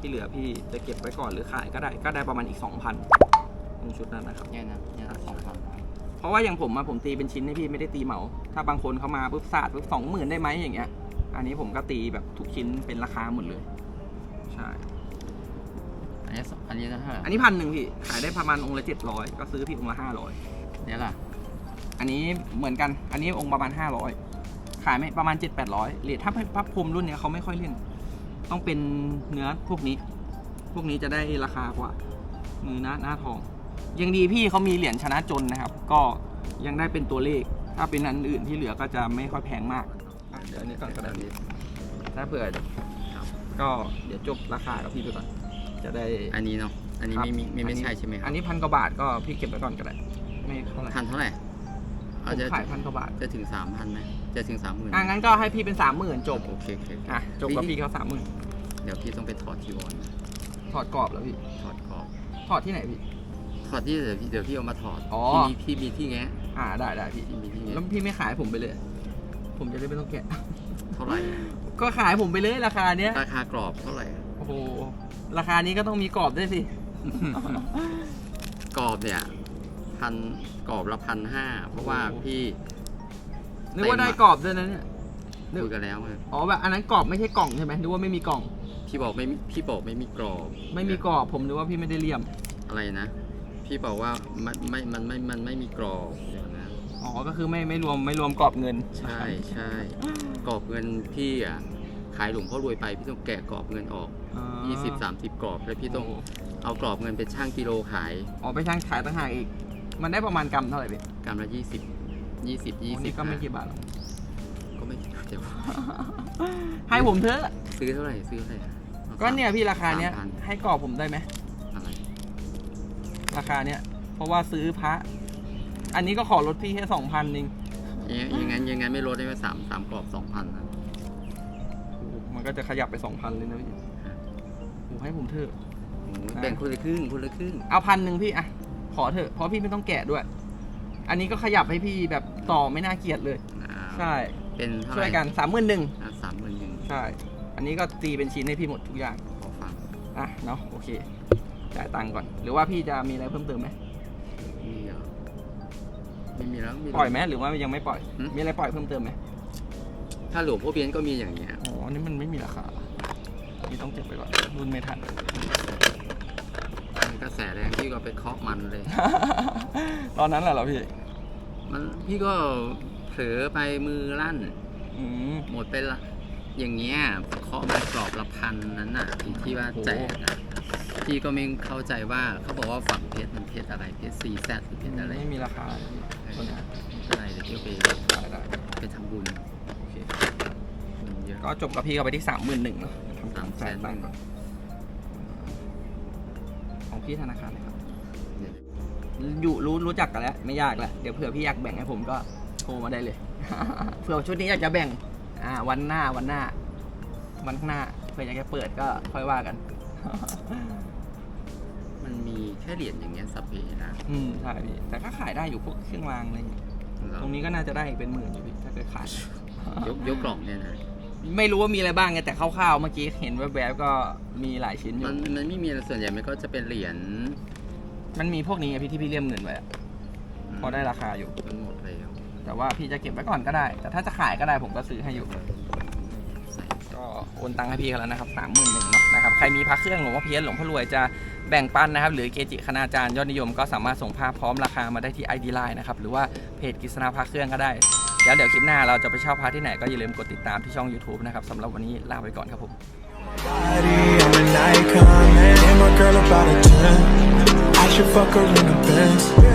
ที่เหลือพี่จะเก็บไว้ก่อนหรือขายก็ได้ก็ได้ประมาณอีก 2,000ตรงชุดนั้นนะครับ เนี่ยนะเนี่ยนะสองพันเพราะว่าอย่างผมอะผมตีเป็นชิ้นให้พี่ไม่ได้ตีเหมา ถ้าบางคนเขามาปุ๊บศาสตร์ปุ๊บสองหมื่นได้ไหมอย่างเงี้ย อันนี้ผมก็ตีแบบทุกชิ้นเป็นราคาหมดเลย ใช่ อันนี้สองอันนี้นะฮะอันนี้พันหนึ่งพี่ขายได้ประมาณองค์ละเจ็ดร้อยก็ซื้อพี่องค์ละห้าร้อยเนี่ยล่ะ อันนี้เหมือนกัน อันนี้องค์ประมาณห้าร้อยขายไม่ประมาณเจ็ดแปดร้อยเหรียญถ้าพระพรหมรุ่นเนี้ยเขาไม่ค่อยเล่น ต้องเป็นเนื้อพวกนี้ พวกนี้จะได้ราคากว่า มือหน้าหน้าทอง ยังดีพี่เขามีเหรียญชนะจนนะครับ ก็ยังได้เป็นตัวเลข ถ้าเป็นอันอื่นที่เหลือก็จะไม่ค่อยแพงมากอะเดี๋ยวอันนี้ก่อนก็ได้พี่ถ้าเผื่อครับก็เดี๋ยวจบราคากับพี่ไปก่อน จะได้ อันนี้เนาะ อันนี้ครับไม่มีไม่ไม่อันนี้ใช่ใช่ไหมครัอับนนี้พันกว่าบาทก็พี่เก็บไว้ก่อนก็ได้ ไม่เท่าไหร่พันเท่าไหร่ผเอามจะขายพันกว่าบาทจะถึงสามพันไหมจะถึงสามหมื่นอะงั้นก็ให้พี่เป็นสามหมื่นจบ โอเคโอเคโอเค อะจบกับพี่เขาสามหมื่น เดี๋ยวพี่ต้องไปถอดจีวรถอดกรอบแล้วพี่ ถอดกรอบ ถอดที่ไหนพี่ ถอดที่เดี๋ยวพี่เดี๋ยวพี่เอามาถอดอ๋อ พี่มีพี่มีที่แงะอ่าได้ได้พี่ พี่มีที่แงะแล้วพี่ไม่ขายผมไปเลย ผมจะได้ไม่ต้องแกะ เท่าไหร่ก็ขายผมไปเลยราคาเนี้ย ราคากรอบเท่าไหร่โอ้โห ราคานี้ก็ต้องมีกรอบด้วยสิ กรอบเนี่ยพันกรอบละพันห้าเพราะว่าโอ้โหพี่นึกว่าได้กรอบด้วยนะเนี่ยนึกคุยกันแล้วไง อ๋อแบบอันนั้นกรอบไม่ใช่กล่องใช่ไหมนึกว่าไม่มีกล่อง พี่บอกไม่มีพี่บอกไม่มีกรอบไม่มีกรอบผมนึกว่าพี่ไม่ได้เลี่ยม อะไรนะ พี่บอกว่ามันไม่มันไม่มันไม่มีกรอบอย่างนั้นอ๋อ ก็คือไม่ไม่รวมไม่รวมกรอบเงิน ใช่ใช่กรอบเงินพี่อะขายหลวงพ่อรวยไปพี่ต้องแกะกรอบเงินออกอ่า20 30กรอบแล้วพี่ต้องโเอากรอบเงินเป็นช่างกิโลขายอ๋อไปช่างขายต่างหากอีก มันได้ประมาณกรัมเท่าไหร่พี่กรัมละ20 20อ๋อนี่20ก็ไม่กี่บาทหรอกก็ไม่เดี๋ยวให้ผมเถอะซื้อเท่าไหร่ซื้อเท่าไหร่อา ก็เนี่ยพี่ราคาเนี้ยสมพัให้กรอบผมได้ไหมอะไรราคาเนี้ยเพราะว่าซื้อพระอันนี้ก็ขอลดพี่แค่สองพันเองยังยังงั้นยังงั้นไม่ลดได้ไหมสามสามกรอบสองพันนะโอ้โหมันก็จะขยับไปสองพันเลยนะพี่โอ้ให้ผมเถอะ โอ้โหแบ่งคนละครึ่งคนละครึ่งเอาพันหนึ่งพี่อะขอเถอะเพราะพี่ไม่ต้องแกะด้วย อันนี้ก็ขยับให้พี่แบบต่อไม่น่าเกลียดเลย อ่าใช่เป็นเท่าไหช่วร่ยกันสามหมื่นหนึ่งสามหมื่นหนึ่งใช่ อันนี้ก็ตีเป็นชิ้นให้พี่หมดทุกอย่างขอฟังอะเนาะโอเคจ่ายตังค์ก่อน หรือว่าพี่จะมีอะไรเพิ่มเติมไหมมีเหรอไม่มีแล้วมีแล้วปล่อยไหมหรือว่ายังไม่ปล่อย หืม มีอะไรปล่อยเพิ่มเติมไหมถ้าหลวงพ่อเบียนก็มีอย่างเงี้ย อ๋ออันนี้มันไม่มีราคาพี่ต้องเก็บไปก่อนรุ่นไม่ทัน มันกระแสแรงพี่ก็ไปเคาะมันเลย ตอนนั้นแหละเหรอพี่มันพี่ก็เผลอไปมือลั่น อืมหมดไปละ อย่างเงี้ยเคาะมากรอบละพันนั้นน่ะที่ที่ว่าโอ้โหแจกอะพี่ก็ไม่เข้าใจว่าเขาบอกว่าฝั่งเพชรมันเพชรอะไรเพชรซีแซดหรือเพชรอะไรไม่มีราคาเลยพี่คนนี้อะไรเดี๋ยวพี่เอาไปได้ได้ไปทำบุญโอเคมันเยอะก็จบกับพี่ก็ไปที่สามหมื่นหนึ่งเนาะทำสามแสนตังค์ก่อนของพี่ธนาคารเลยครับอยู่รู้รู้จักกันแล้ว ไม่ยากแหละเดี๋ยวเผื่อพี่อยากแบ่งให้ผมก็โทรมาได้เลย เผื่อชุดนี้อยากจะแบ่ง อ่าวันหน้าวันหน้า วันข้างหน้าเผื่ออยากจะเปิดก็ค่อยว่ากัน มันมีแค่เหรียญอย่างเงี้ยสัพเพนะอืมใช่พี่แต่ก็ขายได้อยู่พวกเครื่องรางอะไรอย่างเงี้ยตรงนี้ก็น่าจะได้อีกเป็นหมื่นอยู่พี่ถ้าเกิดขายยกยกกล่องเนี่ยนะไม่รู้ว่ามีอะไรบ้างไงแต่คร่าวๆเมื่อกี้เห็นแวบๆก็มีหลายชิ้นอยู่มันมันไม่มีอะไรส่วนใหญ่มันก็จะเป็นเหรียญมันมีพวกนี้ไงพี่ที่พี่เลี่ยมเงินไว้อะพอได้ราคาอยู่มันหมดแล้ว แต่ว่าพี่จะเก็บไว้ก่อนก็ได้ แต่ถ้าจะขายก็ได้ผมก็ซื้อให้อยู่ ก็โอนตังค์ให้พี่เขาแล้วนะครับสามหมื่นหนึ่งเนาะนะครับ ใครมีพระเครื่องหลวงพ่อเพี้ยนหลวงพ่อรวยจะแบ่งปันนะครับ หรือเกจิคณาจารย์ยอดนิยมก็สามารถส่งภาพพร้อมราคามาได้ที่ ID Line นะครับ หรือว่าเพจกฤษณาพระเครื่องก็ได้ เดี๋ยวเดี๋ยวคลิปหน้าเราจะไปเช่าพระที่ไหนก็อย่าลืมกดติดตามที่ช่อง YouTube นะครับสำหรับวันนี้ลาไปก่อนครับผม Body, I'm an icon. And my girl about a 10. I should fuck her in the Benz.